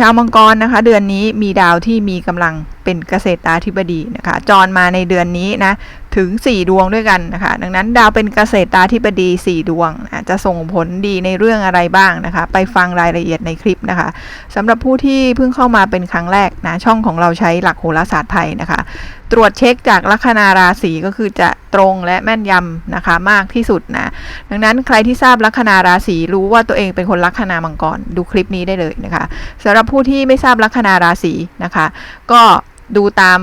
ชาวมังกรนะคะ เดือนนี้มีดาวที่มีกำลังเป็นเกษตราธิบดีนะคะ จรมาในเดือนนี้นะ ถึง 4 ดวงด้วยกันนะคะ ดังนั้นดาวเป็นเกษตราธิบดี 4 ดวงนะจะส่งผลดีในเรื่องอะไรบ้างนะคะ ไปฟังรายละเอียดในคลิปนะคะสำหรับผู้ที่เพิ่งเข้ามาเป็นครั้งแรกนะช่องของเราใช้หลักโหราศาสตร์ไทยนะคะ ตรวจเช็คจากลัคนาราศีก็คือจะตรงและแม่นยำนะคะมากที่สุดนะดังนั้นใครที่ทราบลัคนาราศีรู้ว่าตัวเองเป็นคนลัคนามังกรดูคลิปนี้ได้เลยนะคะสำหรับผู้ที่ไม่ทราบลัคนาราศีนะคะ ก็ดูตาม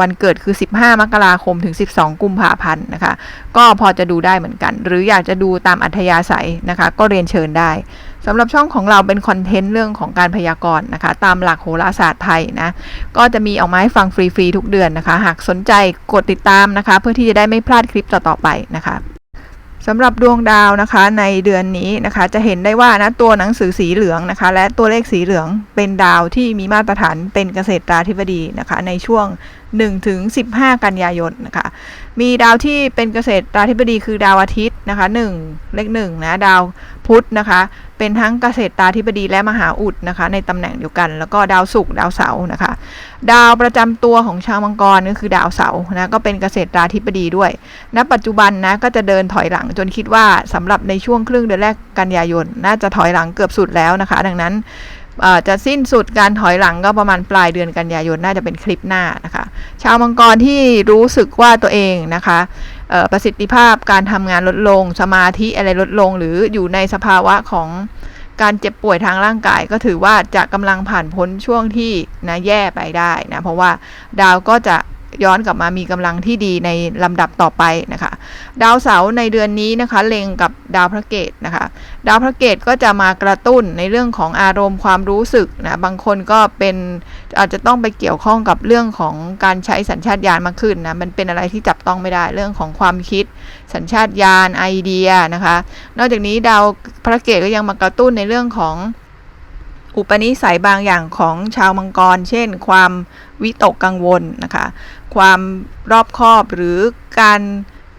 วันเกิดคือ 15 มกราคมถึง 12 กุมภาพันธ์นะคะ ก็พอจะดูได้เหมือนกัน หรืออยากจะดูตามอัธยาศัยนะคะ ก็เรียนเชิญได้สำหรับช่องของเราเป็นคอนเทนต์เรื่องของการพยากรณ์นะคะ ตามหลักโหราศาสตร์ไทยนะ ก็จะมีออกมาให้ฟังฟรีๆทุกเดือนนะคะ หากสนใจกดติดตามนะคะ เพื่อที่จะได้ไม่พลาดคลิปต่อๆไปนะคะสำหรับดวงดาวนะคะในเดือนนี้นะคะ จะเห็นได้ว่านะตัวหนังสือสีเหลืองนะคะ และตัวเลขสีเหลืองเป็นดาวที่มีมาตรฐานเป็นเกษตราธิบดีนะคะ ในช่วง 1ถึง15 กันยายนนะคะมีดาวที่เป็นเกษตรราธิบดีคือดาวอาทิตย์นะคะ1เลข1นะดาวพุธนะคะ เป็นทั้งเกษตราธิบดีและมหาอุดนะคะ ในตำแหน่งเดียวกัน แล้วก็ดาวศุกร์ดาวเสาร์นะคะ ดาวประจำตัวของชาวมังกรก็คือดาวเสาร์นะก็เป็นเกษตราธิบดีด้วยณปัจจุบันนะก็จะเดินถอยหลังจนคิดว่าสำหรับในช่วงครึ่งเดือนแรกกันยายนน่าจะถอยหลังเกือบสุดแล้วนะคะ ดังนั้น จะสิ้นสุดการถอยหลังก็ประมาณปลายเดือนกันยายนน่าจะเป็นคลิปหน้านะคะ ชาวมังกรที่รู้สึกว่าตัวเองนะคะประสิทธิภาพการทำงานลดลง สมาธิอะไรลดลง หรืออยู่ในสภาวะของการเจ็บป่วยทางร่างกายก็ถือว่าจะกำลังผ่านพ้นช่วงที่นะแย่ไปได้นะเพราะว่าดาวก็จะ ย้อนกลับมามีกำลังที่ดีในลำดับต่อไปนะคะ ดาวเสาร์ในเดือนนี้นะคะเล็งกับดาวพระเกตนะคะ ดาวพระเกตก็จะมากระตุ้นในเรื่องของอารมณ์ความรู้สึกนะบางคนก็เป็นอาจจะต้องไปเกี่ยวข้องกับเรื่องของการใช้สัญชาตญาณมากขึ้นนะมันเป็นอะไรที่จับต้องไม่ได้เรื่องของความคิด สัญชาตญาณไอเดียนะคะ นอกจากนี้ดาวพระเกตก็ยังมากระตุ้นในเรื่องของ อุปนิสัยบางอย่างของชาวมังกร เช่น ความวิตกกังวลนะคะ ความรอบคอบหรือการ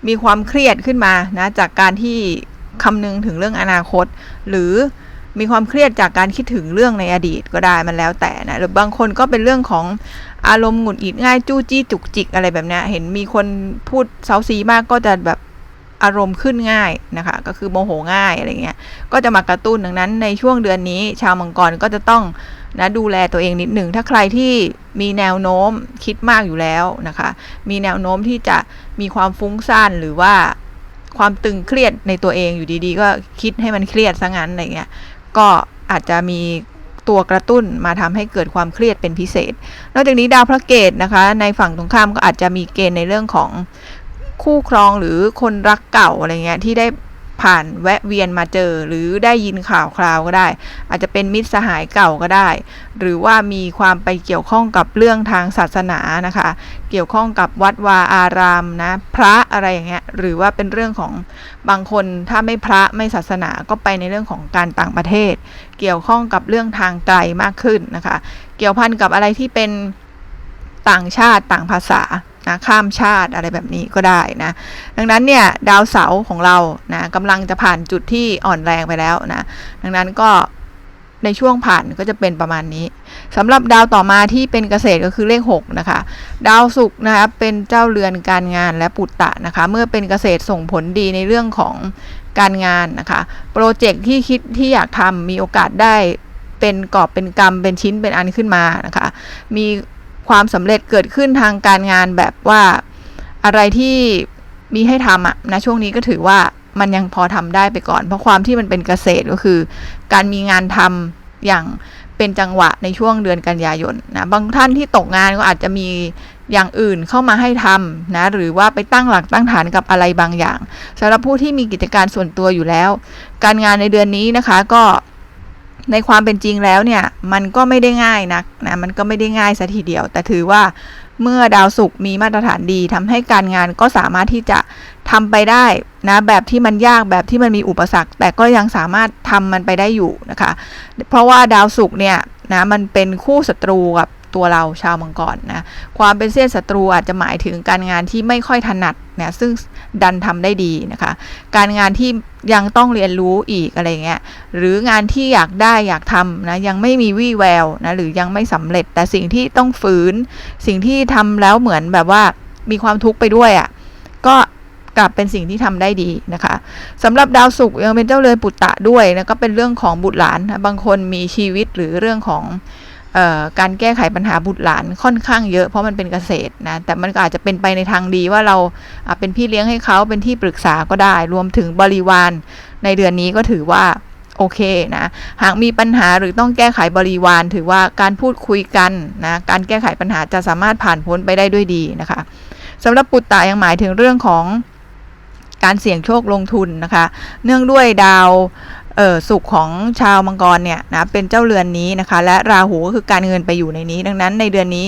มีความเครียดขึ้นมานะจากการที่คำนึงถึงเรื่องอนาคต หรือมีความเครียดจากการคิดถึงเรื่องในอดีตก็ได้มันแล้วแต่นะหรือบางคนก็เป็นเรื่องของอารมณ์หงุดหงิดง่ายจู้จี้จุกจิกอะไรแบบนี้เห็นมีคนพูดเซาซีมากก็จะแบบ อารมณ์ขึ้นง่ายนะคะ ก็คือโมโหง่ายอะไรเงี้ย ก็จะมากระตุ้นดังนั้นในช่วงเดือนนี้ ชาวมังกรก็จะต้องนะดูแลตัวเองนิดหนึ่ง ถ้าใครที่มีแนวโน้มคิดมากอยู่แล้วนะคะ มีแนวโน้มที่จะมีความฟุ้งซ่านหรือว่าความตึงเครียดในตัวเองอยู่ดีๆ ก็คิดให้มันเครียดซะงั้นอะไรเงี้ย ก็อาจจะมีตัวกระตุ้นมาทำให้เกิดความเครียดเป็นพิเศษ นอกจากนี้ดาวพระเกตนะคะ ในฝั่งตรงข้ามก็อาจจะมีเกณฑ์ในเรื่องของ คู่ครองหรือคนรักเก่าอะไรเงี้ยที่ได้ผ่านแวะเวียนมาเจอ หรือได้ยินข่าวคราวก็ได้ อาจจะเป็นมิตรสหายเก่าก็ได้ หรือว่ามีความไปเกี่ยวข้องกับเรื่องทางศาสนานะคะ เกี่ยวข้องกับวัดวาอารามนะพระอะไรอย่างเงี้ยหรือว่าเป็นเรื่องของบางคนถ้าไม่พระไม่ศาสนาก็ไปในเรื่องของการต่างประเทศ เกี่ยวข้องกับเรื่องทางไกลมากขึ้นนะคะ เกี่ยวพันกับอะไรที่เป็นต่างชาติต่างภาษา นะข้ามชาติอะไรแบบนี้ก็ได้นะดังนั้นเนี่ยดาวเสาร์ของเรานะกำลังจะผ่านจุดที่อ่อนแรงไปแล้วนะดังนั้นก็ในช่วงผ่านก็จะเป็นประมาณนี้สำหรับดาวต่อมาที่เป็นเกษตรก็คือเลข 6 นะคะ ดาวศุกร์นะคะเป็นเจ้าเรือนการงานและปุตตะนะคะ เมื่อเป็นเกษตรส่งผลดีในเรื่องของการงานนะคะ โปรเจกต์ที่คิดที่อยากทำมีโอกาสได้เป็นกอบเป็นกรรมเป็นชิ้นเป็นอันขึ้นมานะคะ มี ความสำเร็จเกิดขึ้นทางการงานแบบว่าอะไรที่มีให้ทำอะนะช่วงนี้ก็ถือว่ามันยังพอทำได้ไปก่อน เพราะความที่มันเป็นเกษตรก็คือ การมีงานทำอย่างเป็นจังหวะในช่วงเดือนกันยายนนะบางท่านที่ตกงานก็อาจจะมีอย่างอื่นเข้ามาให้ทำนะหรือว่าไปตั้งหลักตั้งฐานกับอะไรบางอย่างสำหรับผู้ที่มีกิจการส่วนตัวอยู่แล้ว การงานในเดือนนี้นะคะก็ ในความเป็นจริงแล้วเนี่ย มันก็ไม่ได้ง่ายนักนะ มันก็ไม่ได้ง่ายซะทีเดียว แต่ถือว่าเมื่อดาวศุกร์มีมาตรฐานดีทำให้การงานก็สามารถที่จะทำไปได้นะแบบที่มันยากแบบที่มันมีอุปสรรค แต่ก็ยังสามารถทำมันไปได้อยู่นะคะ เพราะว่าดาวศุกร์เนี่ยนะมันเป็นคู่ศัตรูกับ ตัวเราชาวมังกรนะความเป็นเส้นศัตรูอาจจะหมายถึงการงานที่ไม่ค่อยถนัดนะซึ่งดันทำได้ดีนะคะ การงานที่ยังต้องเรียนรู้อีกอะไรเงี้ยหรืองานที่อยากได้อยากทำนะยังไม่มีวี่แววนะหรือยังไม่สำเร็จ แต่สิ่งที่ต้องฝืน สิ่งที่ทำแล้วเหมือนแบบว่ามีความทุกข์ไปด้วยอะ่ะก็กลับเป็นสิ่งที่ทำได้ดีนะคะสำหรับดาวศุกร์ยังเป็นเจ้าเรือนปุตตะด้วยนะก็เป็นเรื่องของบุตรหลานนะบางคนมีชีวิตหรือเรื่องของ การแก้ไขปัญหาบุตรหลานค่อนข้างเยอะเพราะมันเป็นเกษตรนะ แต่มันก็อาจจะเป็นไปในทางดีว่าเราเป็นพี่เลี้ยงให้เขาเป็นที่ปรึกษาก็ได้ รวมถึงบริวารในเดือนนี้ก็ถือว่าโอเคนะ หากมีปัญหาหรือต้องแก้ไขบริวาร ถือว่าการพูดคุยกันนะ การแก้ไขปัญหาจะสามารถผ่านพ้นไปได้ด้วยดีนะคะสำหรับปุตตะยังหมายถึงเรื่องของการเสี่ยงโชคลงทุนนะคะ เนื่องด้วยดาว สุขของชาวมังกรเนี่ยนะเป็นเจ้าเรือนนี้นะคะ และราหูก็คือการเงินไปอยู่ในนี้ ดังนั้นในเดือนนี้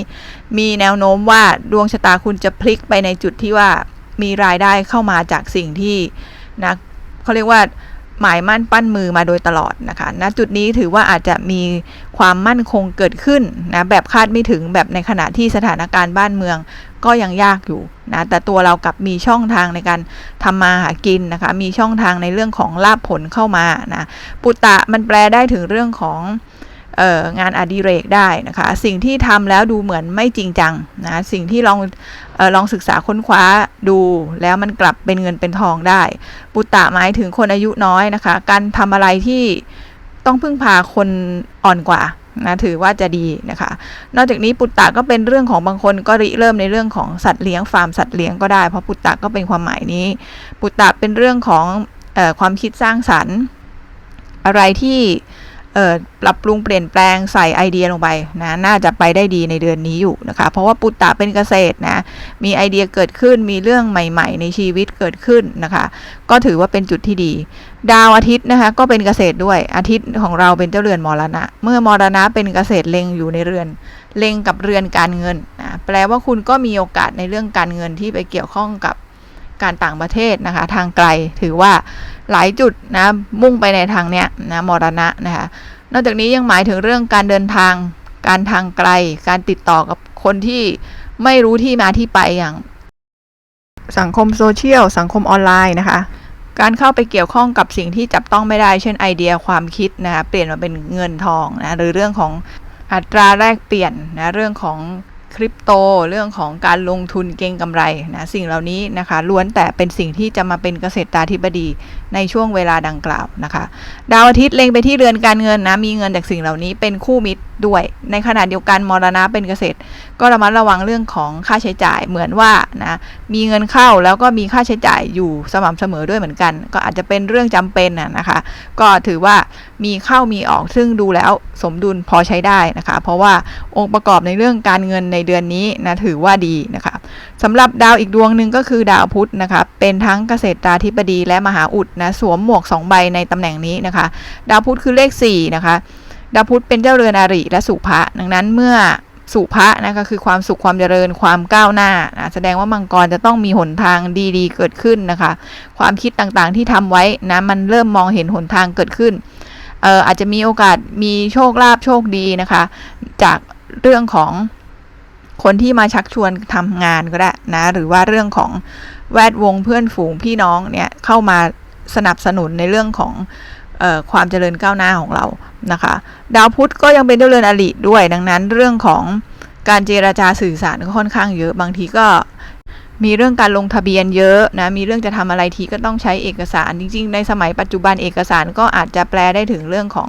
มีแนวโน้มว่าดวงชะตาคุณจะพลิกไปในจุดที่ว่ามีรายได้เข้ามาจากสิ่งที่นะเขาเรียกว่า หมายมั่นปั้นมือมาโดยตลอดนะคะณจุดนี้ถือว่าอาจจะมีความมั่นคงเกิดขึ้นนะแบบคาดไม่ถึงแบบในขณะที่สถานการณ์บ้านเมืองก็ยังยากอยู่นะแต่ตัวเรากับมีช่องทางในการทำมาหากินนะคะ มีช่องทางในเรื่องของลาบผลเข้ามานะปุตตะมันแปลได้ถึงเรื่องของ งานอดิเรกได้นะคะ สิ่งที่ทำแล้วดูเหมือนไม่จริงจังนะสิ่งที่ลองออลองศึกษาค้นคว้าดูแล้วมันกลับเป็นเงินเป็นทองได้ ปุตตะหมายถึงคนอายุน้อยนะคะ การทำอะไรที่ต้องพึ่งพาคนอ่อนกว่านะถือว่าจะดีนะคะ นอกจากนี้ปุตตะก็เป็นเรื่องของบางคนก็ริเริ่มในเรื่องของสัตว์เลี้ยงฟาร์มสัตว์เลี้ยงก็ได้เพราะปุตตะก็เป็นความหมายนี้ ปุตตะเป็นเรื่องของออความคิดสร้างสรรค์ อะไรที่ เออปรับปรุงเปลี่ยนแปลงใส่ไอเดียลงไปนะน่าจะไปได้ดีในเดือนนี้อยู่นะคะ เพราะว่าปุตตะเป็นเกษตรนะมีไอเดียเกิดขึ้นมีเรื่องใหม่ ๆ ในชีวิตเกิดขึ้นนะคะ ก็ถือว่าเป็นจุดที่ดี ดาวอาทิตย์นะคะก็เป็นเกษตรด้วยอาทิตย์ของเราเป็นเจ้าเรือนมรณะ เมื่อมรณะเป็นเกษตรเล็งอยู่ในเรือนเล็งกับเรือนการเงินนะแปลว่าคุณก็มีโอกาสในเรื่องการเงินที่ไปเกี่ยวข้องกับ การต่างประเทศนะคะทางไกลถือว่าหลายจุดนะมุ่งไปในทางเนี้ยนะมรณะนะคะนอกจากนี้ยังหมายถึงเรื่องการเดินทางการทางไกล การติดต่อกับคนที่ไม่รู้ที่มาที่ไปอย่าง สังคมโซเชียลสังคมออนไลน์นะคะ การเข้าไปเกี่ยวข้องกับสิ่งที่จับต้องไม่ได้ เช่นไอเดียความคิดนะคะเปลี่ยนมาเป็นเงินทองนะหรือเรื่องของอัตราแลกเปลี่ยนนะเรื่องของ คริปโต เรื่องของการลงทุนเก็งกำไรนะสิ่งเหล่านี้นะคะล้วนแต่เป็นสิ่งที่จะมาเป็นเกษตรตาธิบดีในช่วงเวลาดังกล่าวนะคะ ดาวอาทิตย์เล็งไปที่เรือนการเงินนะ มีเงินจากสิ่งเหล่านี้เป็นคู่มิตรด้วย ในขณะเดียวกันมรณะเป็นเกษตร ก็ระมัดระวังเรื่องของค่าใช้จ่ายเหมือนว่านะมีเงินเข้าแล้วก็มีค่าใช้จ่ายอยู่สม่ำเสมอด้วยเหมือนกัน ก็อาจจะเป็นเรื่องจำเป็นนะคะ ก็ถือว่ามีเข้ามีออกซึ่งดูแล้วสมดุลพอใช้ได้นะคะ เพราะว่าองค์ประกอบในเรื่องการเงินในเดือนนี้นะถือว่าดีนะคะสำหรับดาวอีกดวงหนึ่งก็คือดาวพุธนะคะเป็นทั้งเกษตราธิบดีและมหาอุดนะสวมหมวก 2 ใบในตำแหน่งนี้นะคะ ดาวพุธคือเลข 4 นะคะ ดาวพุธเป็นเจ้าเรือนอาริและสุภะดังนั้นเมื่อสุภะนะคะคือความสุขความเจริญความก้าวหน้านะแสดงว่ามังกรจะต้องมีหนทางดีๆ เกิดขึ้นนะคะ ความคิดต่างๆที่ทำไว้นะมันเริ่มมองเห็นหนทางเกิดขึ้นเอ่ออาจจะมีโอกาสมีโชคลาภโชคดีนะคะ จากเรื่องของคนที่มาชักชวนทำงานก็ได้นะหรือว่าเรื่องของแวดวงเพื่อนฝูงพี่น้องเนี่ยเข้ามา สนับสนุนในเรื่องของออความเจริญก้าวหน้าของเรานะคะ ดาวพุธก็ยังเป็นดาวเรือนอริด้วย ดังนั้นเรื่องของการเจราจาสื่อสารก็ค่อนข้างเยอะบางทีก็มีเรื่องการลงทะเบียนเยอะนะ มีเรื่องจะทำอะไรทีก็ต้องใช้เอกสาร จริง ๆ ในสมัยปัจจุบันเอกสารก็อาจจะแปลได้ถึงเรื่องของ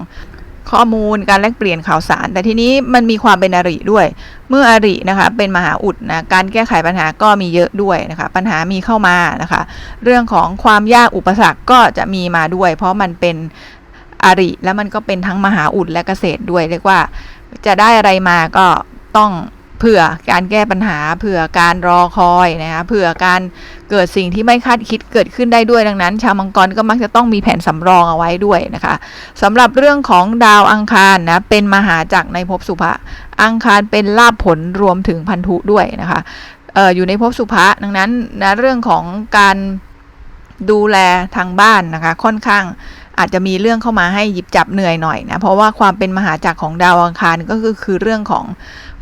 ข้อมูลการแลกเปลี่ยนข่าวสาร แต่ทีนี้มันมีความเป็นอริด้วย เมื่ออรินะคะเป็นมหาอุดนะการแก้ไขปัญหาก็มีเยอะด้วยนะคะปัญหามีเข้ามานะคะเรื่องของความยากอุปสรรคก็จะมีมาด้วย เพราะมันเป็นอริแล้วมันก็เป็นทั้งมหาอุดและเกษตรด้วยเรียกว่าจะได้อะไรมาก็ต้อง เผื่อการแก้ปัญหา เผื่อการรอคอยนะคะเผื่อการเกิดสิ่งที่ไม่คาดคิดเกิดขึ้นได้ด้วยดังนั้น ชาวมังกรก็มักจะต้องมีแผนสำรองเอาไว้ด้วยนะคะสำหรับเรื่องของดาวอังคารนะเป็นมหาจักรในภพสุภะอังคารเป็นลาภผลรวมถึงพันธุด้วยนะคะอออยู่ในภพสุภะดังนั้นนะเรื่องของการดูแลทางบ้านนะคะค่อนข้าง อาจจะมีเรื่องเข้ามาให้หยิบจับเหนื่อยหน่อยนะเพราะว่าความเป็นมหาจักรของดาวอังคารก็คือคือเรื่องของ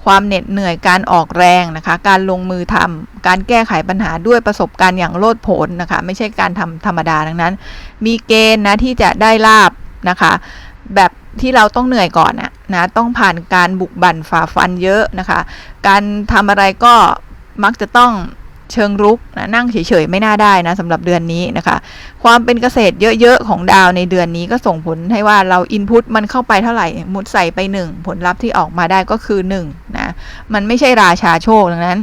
ความเหน็ดเหนื่อยการออกแรงนะคะ การลงมือทำการแก้ไขปัญหาด้วยประสบการณ์อย่างโลดโผนนะคะ ไม่ใช่การทำธรรมดาดังนั้น มีเกณฑ์นะที่จะได้ลาบนะคะ แบบที่เราต้องเหนื่อยก่อนนะนะต้องผ่านการบุกบั่นฝ่าฟันเยอะนะคะ การทำอะไรก็มักจะต้อง เชิงรุกนะนั่งเฉยๆไม่น่าได้นะสำหรับเดือนนี้นะคะ ความเป็นเกษตรเยอะๆ ของดาวในเดือนนี้ก็ส่งผลให้ว่าเราอินพุตมันเข้าไปเท่าไหร่มุดใส่ไป 1 ผลลัพธ์ที่ออกมาได้ก็คือ1นะมันไม่ใช่ราชาโชคดังนั้น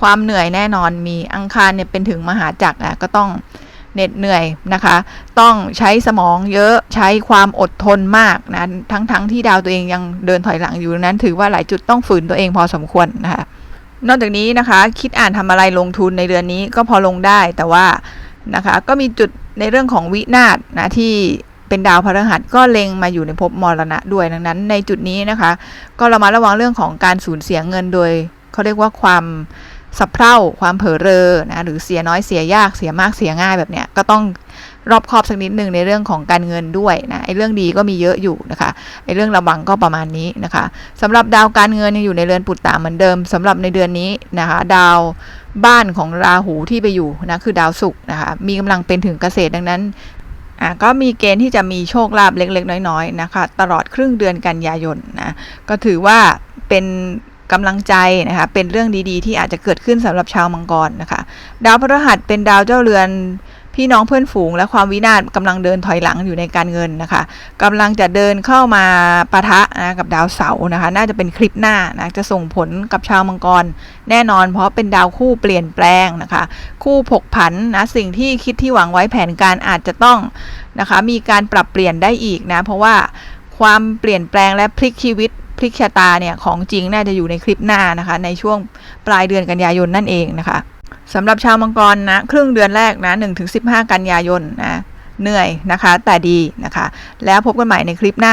ความเหนื่อยแน่นอนมีอังคารเนี่ยเป็นถึงมหาจักรนะก็ต้องเหน็ดเหนื่อยนะคะ ต้องใช้สมองเยอะใช้ความอดทนมากนะทั้งๆทที่ดาวตัวเองยังเดินถอยหลังอยู่ดังนั้น ถือว่าหลายจุดต้องฝืนตัวเองพอสมควรนะคะ นอกจากนี้นะคะ คิดอ่านทำอะไรลงทุนในเดือนนี้ก็พอลงได้แต่ว่านะคะก็มีจุดในเรื่องของวินาศนะที่เป็นดาวพฤหัสก็เล็งมาอยู่ในภพมรณะด้วยดังนั้น ในจุดนี้นะคะ ก็เรามาระวังเรื่องของการสูญเสียเงินโดยเขาเรียกว่าความ สับเพร่าความเผลอเรอนะหรือเสียน้อยเสียยากเสียมากเสียง่ายแบบเนี้ยก็ต้องรอบคอบสักนิดหนึ่งในเรื่องของการเงินด้วยนะไอ้เรื่องดีก็มีเยอะอยู่นะคะไอ้เรื่องระวังก็ประมาณนี้นะคะสำหรับดาวการเงินยังอยู่ในเรือนปุตตะเหมือนเดิมสำหรับในเดือนนี้นะคะ ดาวบ้านของราหูที่ไปอยู่นะคือดาวศุกร์นะคะมีกำลังเป็นถึงเกษตรดังนั้นอะก็มีเกณฑ์ที่จะมีโชคลาภเล็กๆ น้อยๆนะคะ ตลอดครึ่งเดือนกันยายนนะก็ถือว่าเป็น กำลังใจนะคะ เป็นเรื่องดีๆ ที่อาจจะเกิดขึ้นสำหรับชาวมังกรนะคะ ดาวพฤหัสเป็นดาวเจ้าเรือนพี่น้องเพื่อนฝูงและความวินาศกำลังเดินถอยหลังอยู่ในการเงินนะคะกำลังจะเดินเข้ามาปะทะนะกับดาวเสาร์นะคะ น่าจะเป็นคลิปหน้านะจะส่งผลกับชาวมังกรแน่นอน เพราะเป็นดาวคู่เปลี่ยนแปลงนะคะ คู่ผกผันนะสิ่งที่คิดที่หวังไว้แผนการอาจจะต้องนะคะ มีการปรับเปลี่ยนได้อีกนะ เพราะว่าความเปลี่ยนแปลงและพลิกชีวิต พลิกชะตาเนี่ยของจริงน่าจะอยู่ในคลิปหน้านะคะ ในช่วงปลายเดือนกันยายนนั่นเองนะคะสำหรับชาวมังกรนะครึ่งเดือนแรกนะ1-15 กันยายนนะเหนื่อยนะคะ แต่ดีนะคะ แล้วพบกันใหม่ในคลิปหน้า